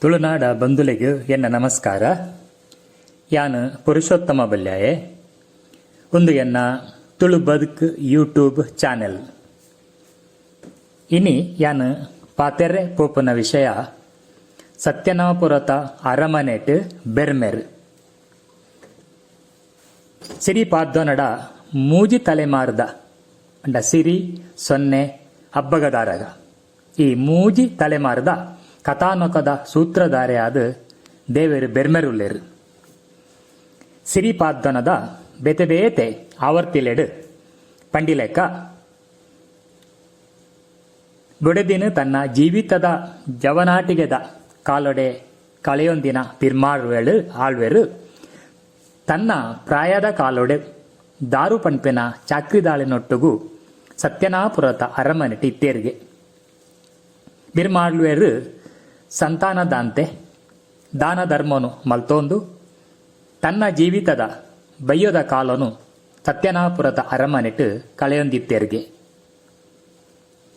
ತುಳುನಾಡ ಬಂಧುಲಿಗೆ ಎನ್ನ ನಮಸ್ಕಾರ. ಯಾನ್ ಪುರುಷೋತ್ತಮ ಬಲ್ಯಾಯೆ. ಒಂದು ಎನ್ನ ತುಳು ಬದುಕ್ ಯೂಟ್ಯೂಬ್ ಚಾನೆಲ್. ಇನಿ ಯಾನ್ ಪಾತೆರೆ ಪೋಪುನ ವಿಷಯ. ಸತ್ಯನಾಪುರತ ಅರಮನೆಟ್ ಬೆರ್ಮೆರ್. ಸಿರಿ ಪಾದ್ದೊನಡ ಮೂಜಿ ತಲೆಮಾರದ ಅಂಡ ಸಿರಿ ಸೊನ್ನೆ ಹಬ್ಬಗದಾರಗ ಈ ಮೂಜಿ ತಲೆಮಾರ್ದ ಕಥಾನಕದ ಸೂತ್ರಧಾರೆಯಾದ ದೇವರು ಬೆರ್ಮೆರುಲ್ಲೆರು ಸಿರಿಪಾದ್ದನದ ಬೇತೆ ಬೇತೆ ಆವರ್ತಿಲೆಡು. ಪಂಡಿಲೆಕ್ಕ ಬುಡದಿನ ತನ್ನ ಜೀವಿತದ ಜವನಾಟಿಗೆದ ಕಾಲೊಡೆ ಕಳೆಯೊಂದಿನ ಪಿರ್ಮಾಳ್ವೆಳು ಆಳ್ವೆರು. ತನ್ನ ಪ್ರಾಯದ ಕಾಲೊಡೆ ದಾರು ಪಂಪಿನ ಚಾಕ್ರಿದಾಳಿನೊಟ್ಟುಗು ಸತ್ಯನಾಪುರದ ಅರಮನೆ ಟಿತ್ತೇರಿಗೆ. ಬಿರ್ಮಾಳ್ವೆರು ಸಂತಾನದಂತೆ ದಾನ ಧರ್ಮನು ಮಲ್ತೊಂದು, ತನ್ನ ಜೀವಿತದ ಬಯ್ಯದ ಕಾಲನು ಸತ್ಯನಾಪುರದ ಅರಮನೆಟ್ಟು ಕಳೆಯೊಂದಿತ್ತೆರ್ಗೆ.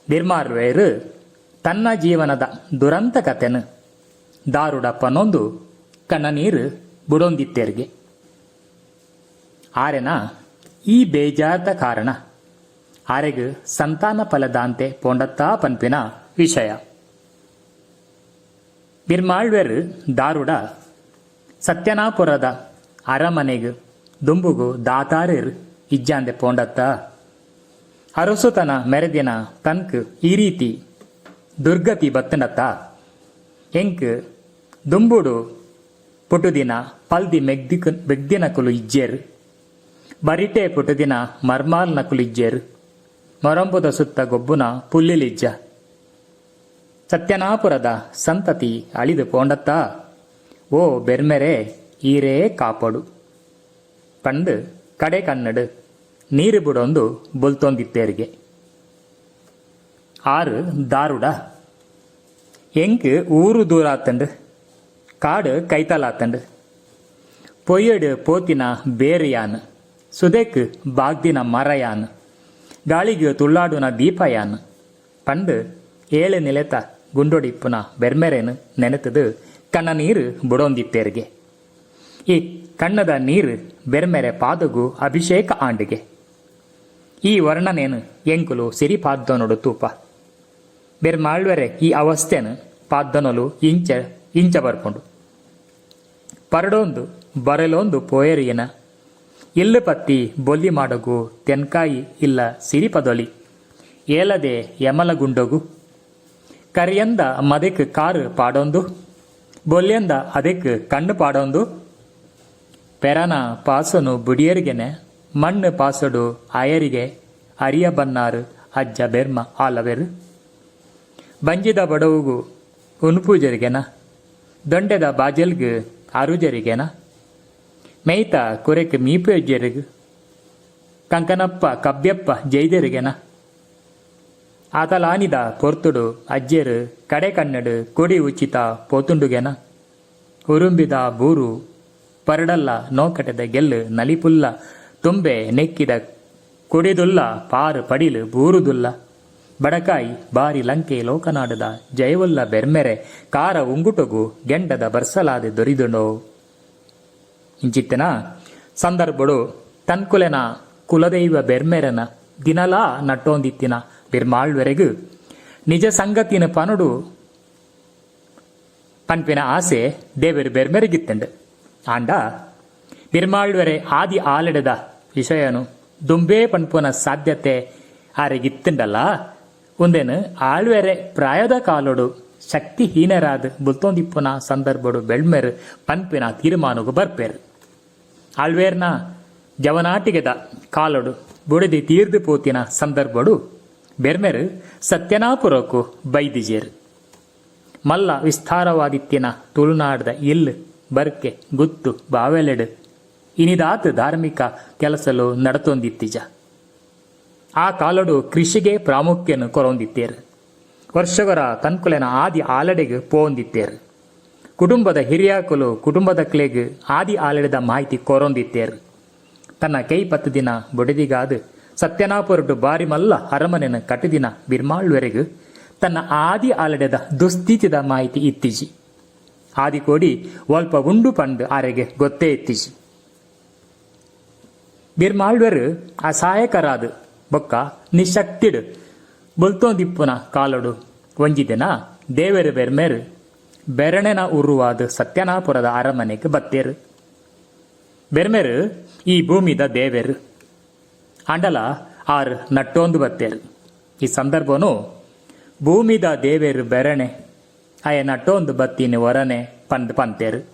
ನಿರ್ಮಾರ್ವೇರು ತನ್ನ ಜೀವನದ ದುರಂತ ಕಥೆನು ದಾರುಡಪ್ಪನೊಂದು ಕಣ್ಣ ನೀರು ಬುಡೊಂದಿತ್ತೆರಿಗೆ. ಆರೆನ ಈ ಬೇಜಾರದ ಕಾರಣ ಆರೆಗ್ ಸಂತಾನ ಫಲದಂತೆ ಪೋಂಡತ್ತಾ ಪನ್ಪಿನ ವಿಷಯ. ಬಿರ್ಮಾಳ್ವೆರ್ ದಾರುಡ, ಸತ್ಯನಾಪುರದ ಅರಮನೆಗ್ ದುಂಬುಗು ದಾತಾರಿರ್ ಇಜ್ಜಾಂದೆ ಪೋಂಡತ್ತ. ಅರಸುತನ ಮೆರೆದಿನ ತನ್ಕ್ ಈ ರೀತಿ ದುರ್ಗತಿ ಬತ್ತನತ್ತ ಎಂಕ್ ದುಂಬುಡು ಪುಟುದಿನ ಪಲ್ದಿ ಮೆಗ್ದಿಕ್ ಬೆಗ್ದಿನಕುಲು ಇಜ್ಜೇರ್, ಬರಿಟೆ ಪುಟುದಿನ ಮರ್ಮಾಲ್ ನಕುಲು ಇಜ್ಜೇರ್, ಮೊರಂಬುದ ಸುತ್ತ ಗೊಬ್ಬುನ ಪುಲ್ಲಿಲಿಜ್ಜ. ಸತ್ಯನಾಪುರದ ಸಂತತಿ ಅಳಿದು ಪೋಂಡತ್ತ ಓ ಬೆರ್ಮೆರೆ, ಈರೇ ಕಾಪಡು. ಪಂಡ ಕಡೆ ಕನ್ನಡು, ನೀರು ಬಿಡೊಂದು ಬೊಲ್ತೊಂದಿತ್ತೇರಿಗೆ. ಆರು, ದಾರುಡ. ಎಂಕ್ ಊರು ದೂರ ಆತಂಡು, ಕಾಡು ಕೈತಲಾತಂಡ್. ಪೊಯ್ಯಡು ಪೋತಿನ ಬೇರೆಯಾನ್, ಸುದೇಕ್ ಬಾಗ್ದಿನ ಮರಯಾನ್. ಗಾಳಿಗೆ ತುಳ್ಳಾಡುನ ದೀಪಯಾನ್. ಪಂಡ್ ಏಳು ನಿಲೆತ ಗುಂಡೊಡಿಪ್ಪುನ ಬೆರ್ಮೆರೆನು ನೆನೆತದು ಕಣ್ಣ ನೀರು ಬುಡೊಂದಿತ್ತೇರಿಗೆ. ಈ ಕಣ್ಣದ ನೀರು ಬೆರ್ಮೆರೆ ಪಾದಗು ಅಭಿಷೇಕ ಆಂಡಿಗೆ. ಈ ವರ್ಣನೇನು ಎಂಕುಲು ಸಿರಿ ಪಾದ್ದನೊಡು ತೂಪ. ಬೆರ್ಮಾಳ್ವರೆ ಈ ಅವಸ್ಥೆನು ಪಾದ್ದನೊಲು ಇಂಚ ಇಂಚ ಬರ್ಕೊಂಡು. ಪರಡೊಂದು ಬರಲೊಂದು ಪೋಯರಿಯನ. ಇಲ್ಲು ಪತ್ತಿ ಬೊಲ್ಲಿ ಮಾಡಗು ತೆನ್ಕಾಯಿ ಇಲ್ಲ ಸಿರಿಪದೊಲಿ. ಏಲದೆ ಯಮಲಗುಂಡಗು ಕರಿಯಂದ ಮದಕ್ ಕಾರ್ ಪಾಡೊಂದು, ಬೊಲ್ಯಂದ ಅದಕ್ಕೆ ಕಣ್ಣು ಪಾಡೊಂದು. ಪೆರನ ಪಾಸನು ಬುಡಿಯರಿಗೆನೆ, ಮಣ್ಣು ಪಾಸಡು ಅಯರಿಗೆ ಅರಿಯ ಬನ್ನಾರು ಅಜ್ಜ ಬೆರ್ಮ ಆಲವೆರು. ಬಂಜಿದ ಬಡವುಗು ಉನ್ಪೂಜರಿಗೆನ, ದೊಂಡೆದ ಬಾಜಲ್ಗು ಅರುಜರಿಗೆನ. ಮೇಯ್ತ ಕುರೆಕ್ ಮೀಪೆಜ್ಜರಿಗು ಕಂಕನಪ್ಪ ಕಬ್ಬ್ಯಪ್ಪ ಜೈದರಿಗೆನ. ಆತಲಾನಿದ ಪೊರ್ತುಡು ಅಜ್ಜೆರು ಕಡೆ ಕನ್ನಡು ಕೊಡಿ ಉಚಿತ ಪೋತುಂಡುಗೆನ. ಉರುಂಬಿದ ಬೂರು, ಪರಡಲ್ಲ ನೋಕಟದ ಗೆಲ್ಲು ನಲಿಪುಲ್ಲ, ತುಂಬೆ ನೆಕ್ಕಿದ ಕುಡಿದುಲ್ಲ ಪಾರು ಪಡಿಲು ಬೂರುದುಲ್ಲ. ಬಡಕಾಯಿ ಬಾರಿ ಲಂಕೆ ಲೋಕನಾಡದ ಜಯವುಲ್ಲ ಬೆರ್ಮೆರೆ ಕಾರ ಉಂಗುಟುಗು ಗೆಂಡದ ಬರ್ಸಲಾದೆ ದೊರಿದುಂಡೋ ಇಂಚಿತ್ತಿನ, ಸಂದರ್ಭಡು, ತನ್ಕುಲೆನ ಕುಲದೈವ ಬೆರ್ಮೆರನ ದಿನಲಾ ನಟ್ಟೋಂದಿತ್ತಿನ ಬಿರ್ಮಾಳ್ವೆರೆಗು ನಿಜ ಸಂಗತಿನ ಪನುಡು ಪನ್ಪಿನ ಆಸೆ ದೇವರು ಬೆರ್ಮೆರೆಗಿತ್ತಂಡು ಆಂಡ ಬಿರ್ಮಾಳ್ವೆರೆ ಆದಿ ಆಲೆಡೆದ ವಿಷಯನು ದುಂಬೇ ಪನ್ಪುನ ಸಾಧ್ಯತೆ ಆರೆಗಿತ್ತಂಡಲ್ಲ ಒಂದೇನು ಆಳ್ವೆರೆ ಪ್ರಾಯದ ಕಾಲೊಡು ಶಕ್ತಿಹೀನರಾದ ಬುಲ್ತೊಂದಿಪ್ಪುನ ಸಂದರ್ಭಡು ಬೆಳ್ಮೆರು ಪನ್ಪಿನ ತೀರ್ಮಾನಗು ಬರ್ಪೇರು ಆಳ್ವೇರ್ನ ಜವನಾಟಿಗೆದ ಕಾಲೋಡು ಬುಡದಿ ತೀರ್ದು ಪೋತಿನ ಸಂದರ್ಭಡು ಬೆರ್ಮೆರು ಸತ್ಯನಾಪುರಕ್ಕೂ ಬೈದಿಜೇರು. ಮಲ್ಲ ವಿಸ್ತಾರವಾದಿತ್ತಿನ ತುಳುನಾಡದ ಇಲ್ ಬರ್ಕೆ, ಗುತ್ತು, ಬಾವೆಲೆಡ್, ಇನಿದಾತ ಧಾರ್ಮಿಕ ಕೆಲಸಲು ನಡತೊಂದಿತ್ತಿಜ. ಆ ಕಾಲಡು ಕೃಷಿಗೆ ಪ್ರಾಮುಖ್ಯನು ಕೊರೊಂದಿತ್ತೇರು. ವರ್ಷಗರ ತನ್ಕುಲೆನ ಆದಿ ಆಲಡೆಗೆ ಪೋಂದಿತ್ತೇರು. ಕುಟುಂಬದ ಹಿರಿಯಾಕುಲು ಕುಟುಂಬದ ಕ್ಲೆಗ್ ಆದಿ ಆಲಡೆದ ಮಾಹಿತಿ ಕೊರೊಂದಿತ್ತೇರು. ತನ್ನ ಕೈ ಪತ್ತು ದಿನ ಬೊಡೆದಿಗಾದು ಸತ್ಯನಾಪುರಡು ಬಾರಿ ಮಲ್ಲ ಅರಮನೆನ ಕಟದಿನ ಬಿರ್ಮಾಳ್ವೆರೆಗು ತನ್ನ ಆದಿ ಆಲಡೆದ ದುಸ್ಥಿತಿದ ಮಾಹಿತಿ ಇತ್ತಿಜಿ. ಆದಿಕೋಡಿ ಒಲ್ಪ ಉಂಡು ಪಂಡು ಆರೆಗೆ ಗೊತ್ತೇ ಇತ್ತೀಜಿ. ಬಿರ್ಮಾಳ್ವೆರು ಅಸಹಾಯಕರಾದ ಬೊಕ್ಕ ನಿಶಕ್ತಿಡು ಬೊಲ್ತೋಂದಿಪ್ಪುನ ಕಾಲಡು ಒಂಜಿದಿನ ದೇವರು ಬೆರ್ಮೇರು ಬೆರಣೆನ ಉರುವಾದ ಸತ್ಯನಾಪುರದ ಅರಮನೆಗೆ ಬತ್ತೇರು. ಬೆರ್ಮೇರು ಈ ಭೂಮಿದ ದೇವೆರು. ಅಂಡಲ ಆರ್ ನಟ್ಟೊಂದು ಬತ್ತೇರು ಈ ಸಂದರ್ಭನು ಭೂಮಿದ ದೇವೇರು ಬೆರಣೆ ಅಯ ನಟ್ಟೊಂದು ಬತ್ತಿನ ಹೊರನೆ ಪಂದ್ ಪಂತೇರು.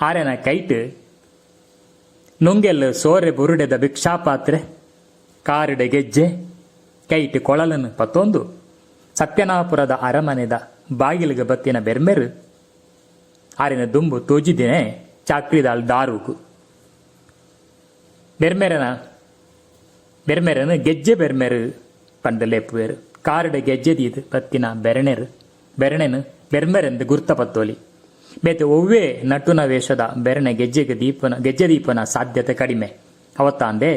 ಆರೆನ ಕೈಟ್, ನುಂಗೆಲ್ ಸೋರೆ ಬುರುಡೆದ ಭಿಕ್ಷಾಪಾತ್ರೆ, ಕಾರಿಡ ಗೆಜ್ಜೆ, ಕೈಟ್ ಕೊಳಲನ್ನು ಪತ್ತೊಂದು, ಸತ್ಯನಾಪುರದ ಅರಮನೆದ ಬಾಗಿಲಿಗೆ ಬತ್ತಿನ ಬೆರ್ಮೆರು ಆರಿನ ದುಂಬು ತೂಜಿದಿನೇ ಚಾಕ್ರಿದಾಳ್ ದಾರುಕು. ಬೆರ್ಮೆರನ ಬೆರ್ಮೆರನು ಗೆಜ್ಜೆ ಬೆರ್ಮೆರು ಪಂಡ ಲೆಪ್ಪುವೆರು ಕಾರಿಡ ಗೆಜ್ಜೆ ದೀದು ಪತ್ತಿನ ಬೆರಣೆರು. ಬೆರಣೆನು ಬೆರ್ಮೆರೆಂದು ಗುರ್ತಪತ್ತೋಲಿ. ಬೇತೆ ಒವ್ವೇ ನಟುನ ವೇಷದ ಬೆರಣೆ ಗೆಜ್ಜೆಗೆ ದೀಪನ, ಗೆಜ್ಜೆ ದೀಪನ ಸಾಧ್ಯತೆ ಕಡಿಮೆ. ಅವತ್ತಾಂದೆ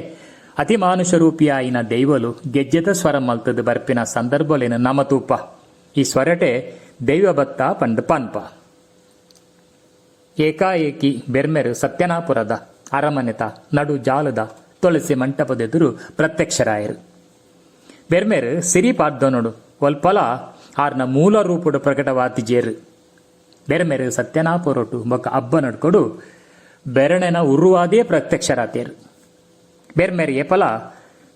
ಅತಿ ಮಾನುಷ ರೂಪಿಯಾಯಿನ ದೈವಲು ಗೆಜ್ಜೆದ ಸ್ವರ ಮಲ್ತದ ಬರ್ಪಿನ ನಮ ತೂಪ ಈ ಸ್ವರಟೆ ದೈವ ಬತ್ತ ಪಂಡ್ ಪನ್ಪ. ಏಕಾಏಕಿ ಬೆರ್ಮೆರು ಸತ್ಯನಾಪುರದ ಅರಮನೆತ ನಡು ಜಾಲದ ತುಳಸಿ ಮಂಟಪದೆದುರು ಪ್ರತ್ಯಕ್ಷರಾಯರು. ಬೆರ್ಮೇರು ಸಿರಿ ಪಾರ್ದೋನೋಡು ಒಲ್ಪಲ ಆರ್ನ ಮೂಲ ರೂಪುಡು ಪ್ರಕಟವಾತಿಜೇರು ಬೆರ್ಮೆರು ಸತ್ಯನಾಪುರೊಟ್ಟು ಬೊಕ್ಕ ಅಬ್ಬ ನಡ್ಕೊಡು ಬೆರಣೆನ ಉರುವಾದೇ ಪ್ರತ್ಯಕ್ಷರಾತೇರು. ಬೆರ್ಮೆರು ಏಪಲ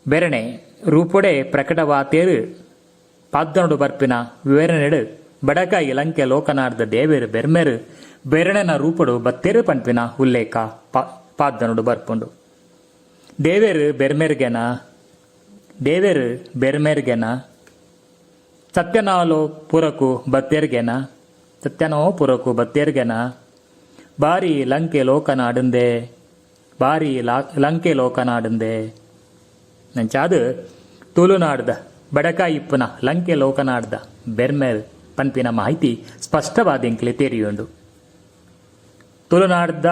ಬೆರಣೆ ರೂಪುಡೆ ಪ್ರಕಟವಾತೇರು. ಪಾದ್ದನಡು ಬರ್ಪಿನ ವಿವರಣೆಡು ಬಡಕ ಇಲಂಕೆ ಲೋಕನಾರ್ದ ದೇವೇರು ಬೆರ್ಮೇರು ಬೆರಣೆನ ರೂಪಡು ಬತ್ತೇರು ಪಂಪಿನ ಉಲ್ಲೇಖ ಪಾದ್ದನಡು ಬರ್ಪುಂಡು. ದೇವೇರು ಬೆರ್ಮೆರ್ಗೆನ? ದೇವೇರು ಬೆರ್ಮೆರ್ಗೆನ? ಸತ್ಯನಾಲೋ ಪುರಕು ಬತ್ತೆರ್ಗೆನ? ಸತ್ಯನೋ ಪುರಕು ಬತ್ತೆರ್ಗೆನ? ಬಾರಿ ಲಂಕೆ ಲೋಕನಾಡುಂದೆ? ಬಾರಿ ಲಾ, ಲಂಕೆ ಲೋಕನಾಡುಂದೆ? ನಂಚಾದು ತುಳುನಾಡ್ದ ಬಡಕಾಯಿ ಇಪ್ಪುನ ಲಂಕೆ ಲೋಕನಾಡ್ದ ಬೆರ್ಮೆರ್ ಪನ್ಪಿನ ಮಾಹಿತಿ ಸ್ಪಷ್ಟವಾದಿಂಕ್ಲೆ ತೆರೆಯುಂಡು. ತುಳುನಾಡ್ದ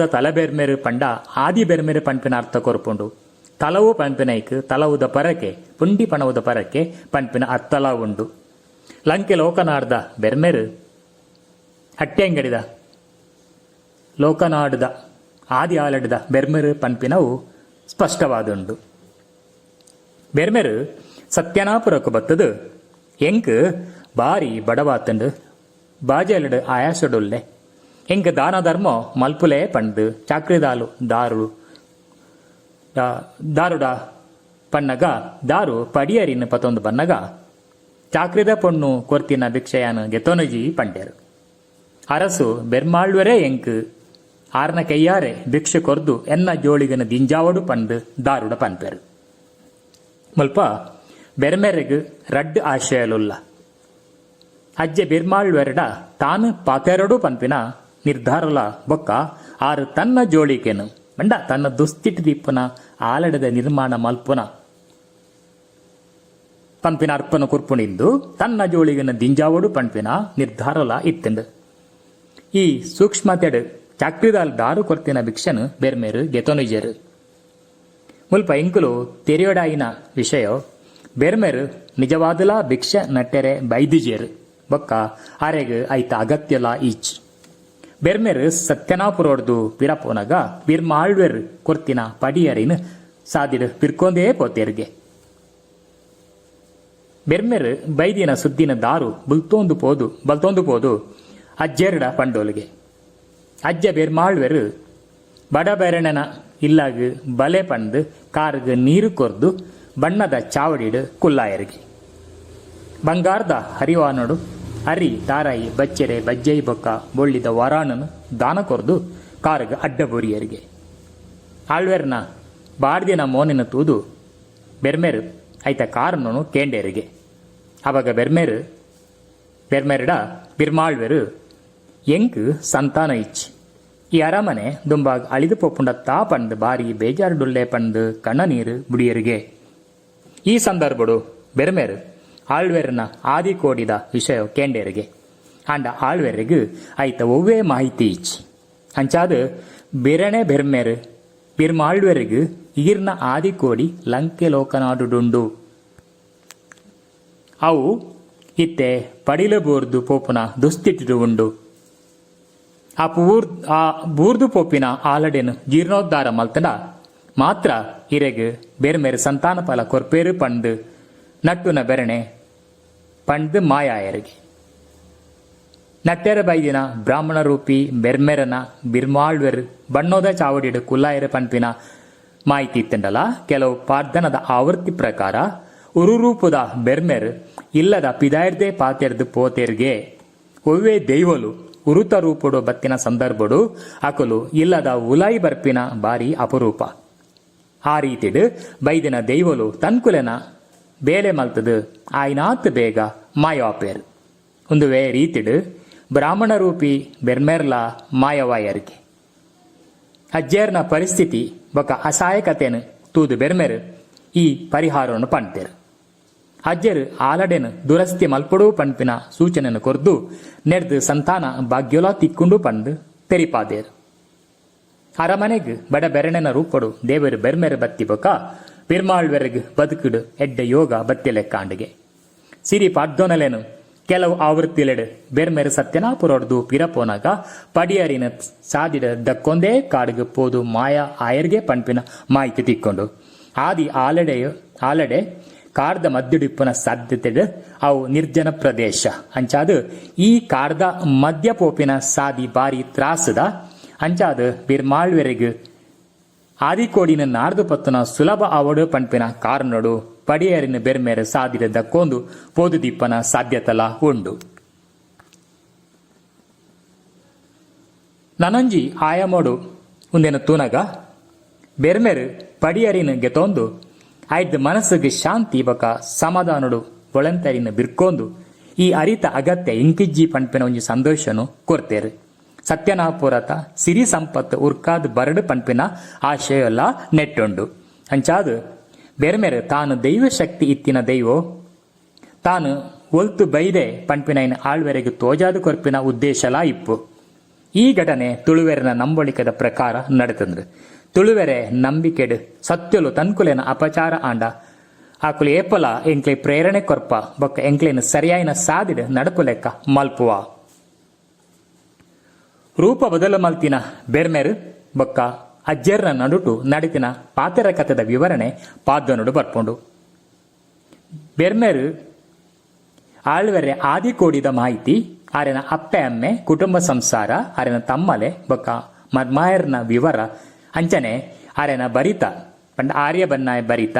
ತಲಬೆರ್ಮೆರು ಪಂಡ ಆದಿ ಬೆರ್ಮೆರು ಪಂಪಿನ ಅರ್ಥ ಕೊರ್ಪುಂಡು. ತಲವು ಪಂಪಿನೈಕ್ ತಲವುದ ಪರಕೆ, ಪುಂಡಿ ಪಣವುದ ಪರಕೆ ಪಂಪಿನ ಅತ್ತಲ ಉಂಡು. ಲಂಕೆ ಲೋಕನಾಡ್ದ ಬೆರ್ಮೆರು. ಹಟ್ಟೆಂಗಡಿದ ಲೋಕನಾಡ್ದ ಆದಿ ಆಲಡ್ದ ಬೆರ್ಮೆರು ಪಂಪಿನವು ಸ್ಪಷ್ಟವಾದುಂಡು. ಬೆರ್ಮೆರು ಸತ್ಯನಾಪುರಕ್ಕೆ ಬತ್ತದು. ಎಂಕ್, ಬಾರಿ ಬಡವಾತಂಡು. ಬಾಜೆಲಡು ಆಯಾಸಡುಲ್ಲೆ. ಎಂಕ್ ದಾನ ಧರ್ಮ ಮಲ್ಪುಲೆ ಪಂಡು ಚಾಕ್ರಿದಾಲು ದಾರು. ದಾರುಡ ಪನ್ನಗ ದಾರು ಪಡಿಯರಿನ ಪತೊಂದು ಬನ್ನಗ ಚಾಕ್ರಿದ ಪೊಣ್ಣು ಕೊರ್ತಿನ ಭಿಕ್ಷೆಯನು ಗೆತೋನಜಿ ಪಂಡ್ಯರು. ಅರಸು ಬೆರ್ಮಾಳ್ವರೆ ಎಂಕ್, ಆರ್ನ ಕೈಯಾರೆ ಭಿಕ್ಷೆ ಕೊರ್ದು, ಎನ್ನ ಜೋಳಿಗನ ದಿಂಜಾವಡು ಪಂಡು ದಾರುಡ ಪನ್ಪೆರು ಮುಲ್ಪ ಬೆರ್ಮೆರೆಗ್ ರಡ್ ಆಶಯಲುಲ್ಲ ಅಜ್ಜೆ ಬಿರ್ಮಾಳ್ವೆರಡ ತಾನು ಪಾತೆರಡು ಪನ್ಪಿನ ನಿರ್ಧಾರಲ ಬೊಕ್ಕ ಆರು ತನ್ನ ಜೋಳಿಕೆನು. ಮಂಡ ತನ್ನ ದುಸ್ಥಿತಿ ದಿಪ್ಪುನ ಆಲಡದ ನಿರ್ಮಾಣ ಮಲ್ಪುನ. ಪಂಪಿನ ಅರ್ಪನ ಕುರ್ಪುಣಿಂದು ತನ್ನ ಜೋಳಿಗನ ದಿಂಜಾವಡು ಪಂಪಿನ ನಿರ್ಧಾರಲ ಇತ್ತಂಡು ಈ ಸೂಕ್ಷ್ಮತೆಡು ಚಾಕ್ರಿದಾಲ್ ದಾರು ಕೊರ್ತಿನ ಭಿಕ್ಷನು ಬೇರ್ಮೇರು ಗೆತೊನುಜರು. ಮುಲ್ಪ ಇಂಕುಲು ತೆರೆಯೋಡಾಯಿನ ವಿಷಯ ಬೇರ್ಮೇರು ನಿಜವಾದಲ ಭಿಕ್ಷ ನಟ್ಟೆರೆ ಬೈದಿಜೇರು. ಬೊಕ್ಕ ಆರೆಗ್ ಐತ ಅಗತ್ಯಲ ಈಚ್. ಬೆರ್ಮೆರು ಸತ್ಯನಾಪುರೋಡ್ದು ಪಿರಪೋನಗ ಬಿರ್ಮಾಳ್ವೆರ್ ಕೊರ್ತಿನ ಪಡಿಯರಿನ ಸಾದಿಡ್ ಪಿರ್ಕೊಂದೇ ಪೋತೆರ್ಗೆ. ಬೆರ್ಮೆರ್ ಬೈದಿನ ಸುದ್ದಿನ ದಾರು ಬಲ್ತೋಂದು ಪೋದು ಬಲ್ತೋಂದು ಪೋದು ಅಜ್ಜೆರ್ಡ ಪಂಡೋಲ್ಗೆ. ಅಜ್ಜ ಬೆರ್ಮಾಳ್ವೆರ್ ಬಡಬೆರಣನ ಇಲ್ಲಾಗ ಬಲೆ ಪಂದು ಕಾರ್ಗ ನೀರು ಕೊರ್ದು ಬಣ್ಣದ ಚಾವಡಿಡು ಕುಲ್ಲಾಯರ್ಗೆ. ಬಂಗಾರದ ಹರಿವಾನಡು ಹರಿ, ತಾರಾಯಿ, ಬಚ್ಚೆರೆ, ಬಜ್ಜೈ, ಬೊಕ್ಕ, ಬೊಳ್ಳಿದ ವರಾಣನು ದಾನ ಕೊರ್ದು ಕಾರ್ಗ್ ಅಡ್ಡ ಬೊರಿಯರಿಗೆ. ಆಳ್ವೆರ್ನ ಬಾರ್ದಿನ ಮೋನಿನ ತೂದು ಬೆರ್ಮೆರು ಐತ ಕಾರನನು ಕೇಂಡೆರಿಗೆ. ಅವಾಗ ಬೆರ್ಮೆರು, ಬೆರ್ಮೆರಡ ಬಿರ್ಮಾಳ್ವೆರು ಎಂಕ್ ಸಂತಾನ ಇಚ್ಚಿ. ಈ ಅರಮನೆ ದುಂಬಾಗ್ ಅಳಿದು ಪೊಪ್ಪುಂಡ ತಾ ಬಾರಿ ಬೇಜಾರ್ಡುಲ್ಲೆ ಪಂಡ್ ಕಣ್ಣ ನೀರು ಬುಡಿಯರಿಗೆ. ಈ ಸಂದರ್ಭಡು ಬೆರ್ಮೆರು ಆಳ್ವೆರ್ನ ಆದಿ ಕೋಡಿದ ವಿಷಯ ಕೇಂಡೇರಿಗೆ ಆಂಡ ಆಳ್ವೆರ್ರಿಗೂ ಐತ ಒವ್ವೇ ಮಾಹಿತಿ ಇಚ್ಚಿ ಅಂಚಾದ ಬೆರಣೆ ಬೆರ್ಮೆರ್ ಬಿರ್ಮಾಳ್ವೆರಿಗೂ ಈರ್ನ ಆದಿ ಕೋಡಿ ಲಂಕೆ ಲೋಕನಾಡುಡುಂಡು. ಅವು ಇತ್ತೆ ಪಡಿಲಬೋರ್ದು ಪೋಪುನ ದುಸ್ತಿಟ್ಟು ಉಂಡು ಆ ಪೂರ್ ಆ ಬೂರ್ದು ಪೋಪಿನ ಆಲಡೆನು ಜೀರ್ಣೋದ್ಧಾರ ಮಲ್ತನ ಮಾತ್ರ ಇರೆಗ್ ಬೇರೆ ಮೇರೆ ಸಂತಾನ ಫಲ ಕೊರ್ಪೇರು ಪಂಡು ನಟ್ಟುನ ಬೆರಣೆ ಪಂಡು ಮಾಯಾಯರಿಗೆ. ನಟ್ಟೆರ ಬೈದಿನ ಬ್ರಾಹ್ಮಣ ರೂಪಿ ಬೆರ್ಮೆರನ ಬಿರ್ಮಾಳ್ವೆರ್ ಬಣ್ಣೋದ ಚಾವಡಿಡು ಕುಲ್ಲಾಯರ ಪಂಪಿನ ಮಾಹಿತಿ ಇತ್ತಂಡಲ. ಕೆಲವು ಪಾರ್ಧನದ ಆವೃತ್ತಿ ಪ್ರಕಾರ ಉರುರೂಪದ ಬೆರ್ಮೆರ್ ಇಲ್ಲದ ಪಿದಾಯರ್ದೆ ಪಾತೆರ್ದು ಪೋತೆರ್ಗೆ ಒವ್ವೆ ದೈವಲು ಉರುತ ರೂಪುಡು ಬತ್ತಿನ ಸಂದರ್ಭಡು ಅಕಲು ಇಲ್ಲದ ಉಲಾಯಿ ಬರ್ಪಿನ ಬಾರಿ ಅಪರೂಪ. ಆ ರೀತಿಡು ಬೈದಿನ ದೈವಲು ತನ್ಕುಲೆನ ಬೇಲೆ ಮಲ್ತದು, ಆಯ್ನಾತ್ ಬೇಗ ಮಾಯಾಪೇರ್ ಒಂದು ವೇ ರೀತಿಡು ಬ್ರಾಹ್ಮಣ ರೂಪಿ ಬೆರ್ಮೆರ್ಲ ಮಾಯವಾಯರ್ಗೆ. ಅಜ್ಜೇರ್ನ ಪರಿಸ್ಥಿತಿ ಬೊಕ ಅಸಹಾಯಕತೆನು ತೂದು ಬೆರ್ಮೆರ್, ಈ ಪರಿಹಾರವನ್ನು ಪಂಟೇರು ಅಜ್ಜರು ಆಲಡೆನು ದುರಸ್ತಿ ಮಲ್ಪಡೂ ಪಂಪಿನ ಸೂಚನೆಯನ್ನು ಕೊರ್ದು, ನೆಡ್ದು ಸಂತಾನ ಭಾಗ್ಯೋಲ ತಿಕ್ಕೊಂಡು ಪಂಡು ತೆರಿಪಾದೇರು. ಅರಮನೆಗ್ ಬಡ ಬೆರಣೆನ ರೂಪಡು ದೇವರು ಬೆರ್ಮೆರು ಬತ್ತಿ ಬೊಕ ಬಿರ್ಮಾಳ್ವೆರೆಗ್ ಬದುಕಿಡು, ಎಡ್ಡ ಯೋಗ ಬತ್ತಿಲೆ ಕಾಂಡಿಗೆ ಸಿರಿ ಪಾಡ್ದೊನಲೆನು ಕೆಲವು ಆವೃತ್ತಿಲೆಡು ಬೆರ್ಮೆರೆ ಸತ್ಯನಾಪುರೊಡ್ದು ಪಿರಪೋನಾಗ ಪಡಿಯರಿನ ಸಾದಿಡ ದಕ್ಕೊಂದೇ ಕಾಡಿಗೆ ಪೋದು ಮಾಯಾ ಆಯರ್ಗೆ ಪಂಪಿನ ಮಾಹಿತಿ ತಿಕ್ಕೊಂಡು. ಆದಿ ಆಲಡೆ ಆಲಡೆ ಕಾರ್ದ ಮದ್ಯಡಿಪ್ಪನ ಸಾಧ್ಯತೆ ಅವು ನಿರ್ಜನ ಪ್ರದೇಶ. ಅಂಚಾದ ಈ ಕಾರ್ದ ಮದ್ಯಪೋಪಿನ ಸಾದಿ ಬಾರಿ ತ್ರಾಸದ, ಅಂಚಾದ ಬಿರ್ಮಾಳ್ವೆರೆಗ್ ಆದಿಕೋಡಿನ ನಾರ್ದು ಪತ್ತನ ಸುಲಭ ಅವಡು ಪಂಪಿನ ಕಾರಣಡು ಪಡಿಯರಿನ ಬೆರ್ಮೇರೆ ಸಾದಿರ ದಕ್ಕೊಂದು ಪೋದು ದಿಪ್ಪನ ಸಾಧ್ಯತಲ ಉಂಡು. ನನಂಜಿ ಆಯಮೋಡು ಉಂದೆನ ತೂನಗ, ಬೆರ್ಮೆರು ಪಡಿಯರಿನ ಗೆತೊಂದು ಐದ್ ಮನಸ್ಸಿಗೆ ಶಾಂತಿ ಬಕ ಸಮಾಧಾನಡು ಒಳಂತರಿನ ಬಿರ್ಕೊಂದು, ಈ ಅರಿತ ಅಗತ್ಯ ಇಂಕಿಜ್ಜಿ ಪಂಪಿನ ಒಂಜಿ ಸಂತೋಷನು ಕೊರ್ತೇರು. ಸತ್ಯನಾಪುರತ ಸಿರಿ ಸಂಪತ್ತು ಉರ್ಕಾದ್ ಬರಡು ಪಂಪಿನ ಆಶಯಲ್ಲ ನೆಟ್ಟುಂಡು. ಅಂಚಾದು, ಬೆರ್ಮೆರ್ ತಾನು ದೈವ ಶಕ್ತಿ ಇತ್ತಿನ ದೈವೋ. ತಾನು ಒಲ್ತು ಬೈದೆ ಪಂಪಿನೈನ ಆಳ್ವೆರೆಗೆ ತೋಜಾದು ಕೊರ್ಪಿನ ಉದ್ದೇಶಲ ಇಪ್ಪು. ಈ ಘಟನೆ ತುಳುವೆರನ ನಂಬಳಿಕದ ಪ್ರಕಾರ ನಡೆತಂದ್ರೆ ತುಳುವೆರೆ ನಂಬಿಕೆಡು ಸತ್ಯಲು ತನ್ಕುಲೆನ ಅಪಚಾರ ಆಂಡ. ಆಕುಲು ಏಪಲ ಎಂಕ್ಲೆ ಪ್ರೇರಣೆ ಕೊರ್ಪ, ಬೊಕ್ಕ ಎಂಕ್ಲೆನ ಸರಿಯಾಯಿನ ಸಾದಿಡು ನಡಕು ಲೆಕ್ಕ ಮಲ್ಪುವ. ರೂಪ ಬದಲು ಮಲ್ತಿನ ಬೆರ್ಮೆರ್, ಬೊಕ್ಕ, ಅಜ್ಜರ್ನ ನಡುಟು ನಡಿತಿನ ಪಾತೆರ ಕಥೆದ ವಿವರಣೆ ಪಾದ್ವನುಡು ಬರ್ಪುಂಡು. ಬೆರ್ಮೆರ್, ಆಳ್ವೆರೆ ಆದಿ ಕೋಡಿದ ಮಾಹಿತಿ ಆರೆನ ಅಪ್ಪೆ ಅಮ್ಮೆ, ಕುಟುಂಬ ಸಂಸಾರ ಆರೆನ ತಮ್ಮಲೆ, ಬೊಕ್ಕ ಮರ್ಮಾಯರ್ನ ವಿವರ, ಅಂಚನೆ ಆರೆನ ಬರಿತ, ಪಂಡ ಆರ್ಯ ಬನ್ನಾಯ ಬರಿತ,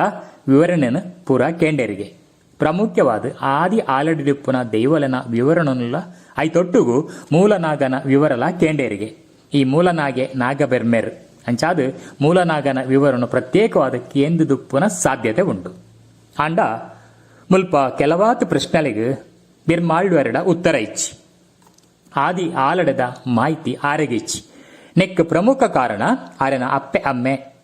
ವಿವರಣೆನ ಪೂರ ಕೇಂಡೆರಿಗೆ. ಪ್ರಮುಖವಾದ ಆದಿ ಆಲಡಿಪ್ಪುನ ದೈವಲನ ವಿವರಣನುಲ್ಲ ಐತೊಟ್ಟುಗು ಮೂಲನಾಗನ ವಿವರಲ ಕೇಂಡೇರಿಗೆ. ಈ ಮೂಲನಾಗೆ ನಾಗಬೆರ್ಮೆರ್. ಅಂಚಾದು ಮೂಲನಾಗನ ವಿವರನು ಪ್ರತ್ಯೇಕವಾದ ಕೇಂದ್ರದುಪ್ಪುನ ಸಾಧ್ಯತೆ ಉಂಟು. ಆಂಡ ಮುಲ್ಪ ಕೆಲವಾತು ಪ್ರಶ್ನೆಗಳಿಗೆ ಬಿರ್ಮಾಳ್ವೆರಡ ಉತ್ತರ ಇಚ್ಚಿ. ಆದಿ ಆಲಡದ ಮಾಹಿತಿ ಆರೆಗಿಚ್ಚಿ ನೆಕ್ಕ ಪ್ರಮುಖ ಕಾರಣ ಆರೆನ ಅಪ್ಪೆ ಅಮ್ಮೆ.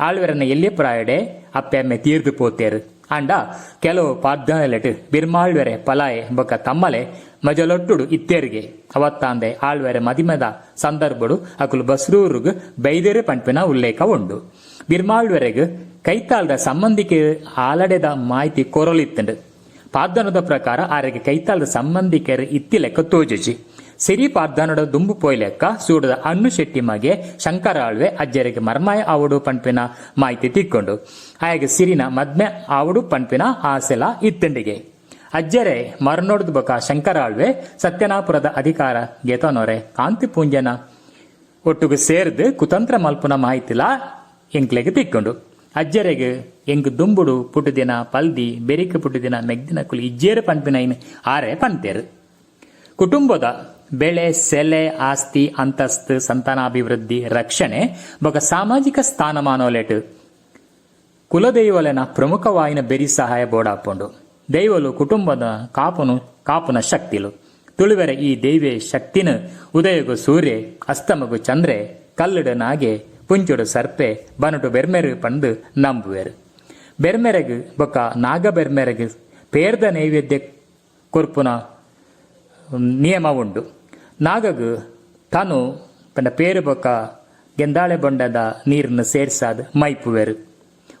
ಆಳ್ವೆರನ ಎಲ್ಲಿ ಪ್ರಾಯಡೆ ಅಪ್ಪೆ ಅಮ್ಮೆ ತೀರ್ದು ಪೋತೇರು. ಅಂಡ, ಕೆಲವು ಪಾದ್ಯಲೆಟ್ ಬಿರ್ಮಾಳ್ವೆರೆ ಪಲಾಯೆ ಬೊಕ ತಮ್ಮಲೆ ಮಜಲೊಟ್ಟುಡು ಇತ್ತೇರಿಗೆ. ಅವತ್ತಾಂದೆ ಆಳ್ವೆರೆ ಮದಿಮೆದ ಸಂದರ್ಭಡು ಅಕುಲು ಬಸ್ರೂರುಗ್ ಬೈದೇರೆ ಪಂಪಿನ ಉಲ್ಲೇಖ ಉಂಡು. ಬಿರ್ಮಾಳ್ವೆರೆಗ್ ಕೈತಾಳದ ಸಂಬಂಧಿಕೆ ಆಲಡೆದ ಮಾಹಿತಿ ಕೊರಲಿತ್ತಂಡು. ಪಾದ್ದನದ ಪ್ರಕಾರ ಆರೆಗೆ ಕೈತಾಳದ ಸಂಬಂಧಿಕರು ಇತ್ತಿ ಲೆಕ್ಕ ತೋಜುಜಿ. ಸಿರಿ ಪಾರ್ಧನಡ ದುಂಬು ಪೋಯ್ಲೆಕ್ಕ ಸೂಡದ ಅಣ್ಣು ಶೆಟ್ಟಿ ಮಗೆ ಶಂಕರ ಆಳ್ವೆ ಅಜ್ಜರಿಗೆ ಮರ್ಮಾಯ ಆವಡು ಪಂಪಿನ ಮಾಹಿತಿ ತಿಕ್ಕೊಂಡು. ಆಯಗೆ ಸಿರಿನ ಮದ್ಮೆ ಆವಡು ಪಂಪಿನ ಆಸೆಲ ಇತ್ತಂಡಿಗೆ. ಅಜ್ಜರೆ, ಮರನೊಡ್ದು ಬಕ ಶಂಕರಾಳ್ವೆ, ಸತ್ಯನಾಪುರದ ಅಧಿಕಾರ ಗೇತನೋರೆ, ಕಾಂತಿ ಪೂಂಜನ. ಒಟ್ಟುಗು ಸೇರ್ದು ಕುತಂತ್ರ ಮಲ್ಪುನ ಮಾಹಿತಿಲ ಎಂಕ್ಲೆಗೆ ತಿಕ್ಕೊಂಡು. ಅಜ್ಜರೆಗೆ ಎಂಗ್ ದುಂಬುಡು ಪುಟುದಿನ ಪಲ್ದಿ, ಬೆರಿಕ ಪುಟುದಿನ ಮೆಗ್ದಿನ ಕುಲಿ ಇಜ್ಜೇರು ಪಂಪಿನೈನ್ ಆರೆ ಪಂತೇರು ಕುಟುಂಬದ ಬೆಳೆ, ಸೆಲೆ, ಆಸ್ತಿ, ಅಂತಸ್ತು, ಸಂತಾನಾಭಿವೃದ್ಧಿ, ರಕ್ಷಣೆ ಬೊಕ ಸಾಮಾಜಿಕ ಸ್ಥಾನಮಾನೋಲೆಟ್. ಕುಲದೈವಲೆನ ಪ್ರಮುಖವಾಯಿನ ಬೆರಿ ಸಹಾಯ ಬೋಡಾಪುಂಡು. ದೈವಲು, ಕುಟುಂಬದ ಕಾಪುನು, ಕಾಪುನ ಶಕ್ತಿಲು. ತುಳುವೆರೆ ಈ ದೈವೆ ಶಕ್ತಿನ. ಉದಯಗು ಸೂರ್ಯ, ಅಸ್ತಮಗು ಚಂದ್ರೆ. ಕಲ್ಲುಡು ನಾಗೆ, ಪುಂಚುಡು ಸರ್ಪೆ ಬನಟು ಬೆರ್ಮೆರು ಪಂದು ನಂಬುವೆರು. ಬೆರ್ಮೆರಗು ಬೊಕ್ಕ ನಾಗ ಬೆರ್ಮೆರಗು ಪೇರ್ದ ನೈವೇದ್ಯ ಕೊರ್ಪುನ ನಿಯಮ ಉಂಡು ನಾಗಗು ತಾನು ಪಂಡ ಪೇರು ಬೊಕ್ಕ ಗೆಂದಾಳೆ ಬೊಂಡದ ನೀರನ್ನು ಸೇರಿಸಾದ ಮೈಪುವೆರು.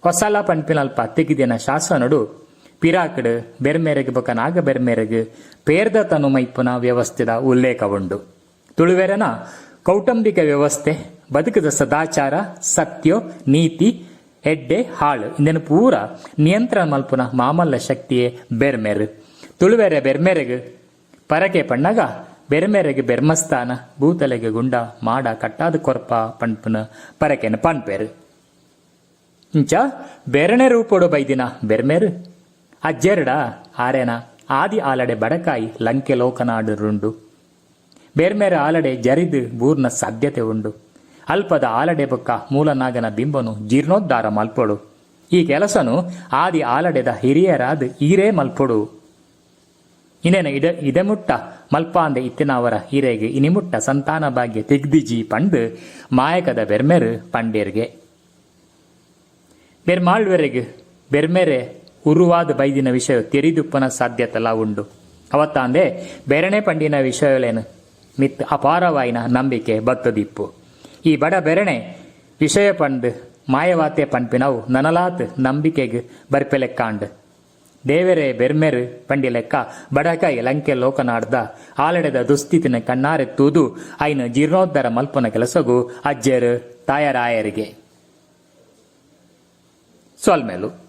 ಹೊಸಲ ಪಂಪಿನಲ್ಪ ತೆಗಿದಿನ ಶಾಸನಡು ಪಿರಾಕಡ್, ಬೆರ್ಮೆರೆಗ್ ಬೊಕನಾಗ ಬೆರ್ಮೆರೆಗ್ ಪೇರ್ದ ತನು ಮೈಪುನ ವ್ಯವಸ್ಥೆದ ಉಲ್ಲೇಖ ಉಂಡು ತುಳುವೆರನ ಕೌಟುಂಬಿಕ ವ್ಯವಸ್ಥೆ, ಬದುಕದ ಸದಾಚಾರ, ಸತ್ಯೋ, ನೀತಿ, ಎಡ್ಡೆ, ಹಾಳು ಇದನ್ನು ಪೂರ ನಿಯಂತ್ರಣ ಮಲ್ಪುನ ಮಾಮಲ್ಲ ಶಕ್ತಿಯೇ ಬೆರ್ಮೆರ್ ತುಳುವೆರೆ ಬೆರ್ಮೆರೆಗೆ, ಪರಕೆ ಪಣ್ಣಗ ಬೆರ್ಮೆರೆಗೆ ಬೆರ್ಮಸ್ಥಾನ, ಭೂತಲೆಗೆ ಗುಂಡ, ಮಾಡ ಕಟ್ಟಾದ ಕೊರ್ಪ ಪಂಪುನ ಪರಕೆನ ಪನ್ಪೆರು ಇಂಚ ಬೆರಣೆ ರೂಪೊಡು ಬೈದಿನ ಬೆರ್ಮೆರು ಅಜ್ಜೆರಡ ಆರೆನ ಆದಿ ಆಲಡೆ ಬಡಕಾಯಿ ಲಂಕೆ ಲೋಕನಾಡುರುಂಡು. ಬೇರ್ಮೇರೆ ಆಲಡೆ ಜರಿದು ಬೂರ್ನ ಸಾಧ್ಯತೆ ಉಂಡು. ಅಲ್ಪದ ಆಲಡೆ ಬೊಕ್ಕ ಮೂಲನಾಗನ ಬಿಂಬನು ಜೀರ್ಣೋದ್ಧಾರ ಮಲ್ಪೊಡು. ಈ ಕೆಲಸನು ಆದಿ ಆಲಡೆದ ಹಿರಿಯರಾದ ಈರೇ ಮಲ್ಪೊಡು. ಇನ್ನೇನ ಇಡ, ಇದೆಮುಟ್ಟ ಮಲ್ಪಾಂದೆ ಇತ್ತಿನವರ ಹಿರೇಗೆ ಇನಿಮುಟ್ಟ ಸಂತಾನ ಭಾಗ್ಯ ತೆಗ್ದಿಜಿ ಪಂಡ್ ಮಾಯಕದ ಬೆರ್ಮೆರು ಪಂಡೇರ್ಗೆ. ಬೆರ್ಮಾಳ್ವೆರೆಗೆ ಬೆರ್ಮೆರೆ ಉರುವಾದ ಬೈದಿನ ವಿಷಯ ತೆರಿದುಪ್ಪನ ಸಾಧ್ಯತೆಲ್ಲ ಉಂಡು. ಅವತ್ತಾಂದೆ ಬೆರಣೆ ಪಂಡಿನ ವಿಷಯಲೇನು ಮಿತ್ ಅಪಾರವಾಯಿನ ನಂಬಿಕೆ ಬತ್ತದಿಪ್ಪು. ಈ ಬಡ ಬೆರಣೆ ವಿಷಯ ಪಂಡ್ ಮಾಯವಾತೆ ಪಂಪಿನವು ನನಲಾತ್ ನಂಬಿಕೆಗ್ ಬರ್ಪೆಲೆಕ್ಕಾಂಡ್. ದೇವರೇ ಬೆರ್ಮೆರ್ ಪಂಡಿ ಲೆಕ್ಕ ಬಡಕೈ ಲಂಕೆ ಲೋಕನಾಡ್ದ, ಆಲಡೆದ ದುಸ್ಥಿತಿನ ತೂದು, ಐನ ಜೀರ್ಣೋದ್ಧರ ಮಲ್ಪನ ಕೆಲಸಗು ಅಜ್ಜರು, ತಾಯರಾಯರಿಗೆ. ಸೊಲ್ಮೇಲು.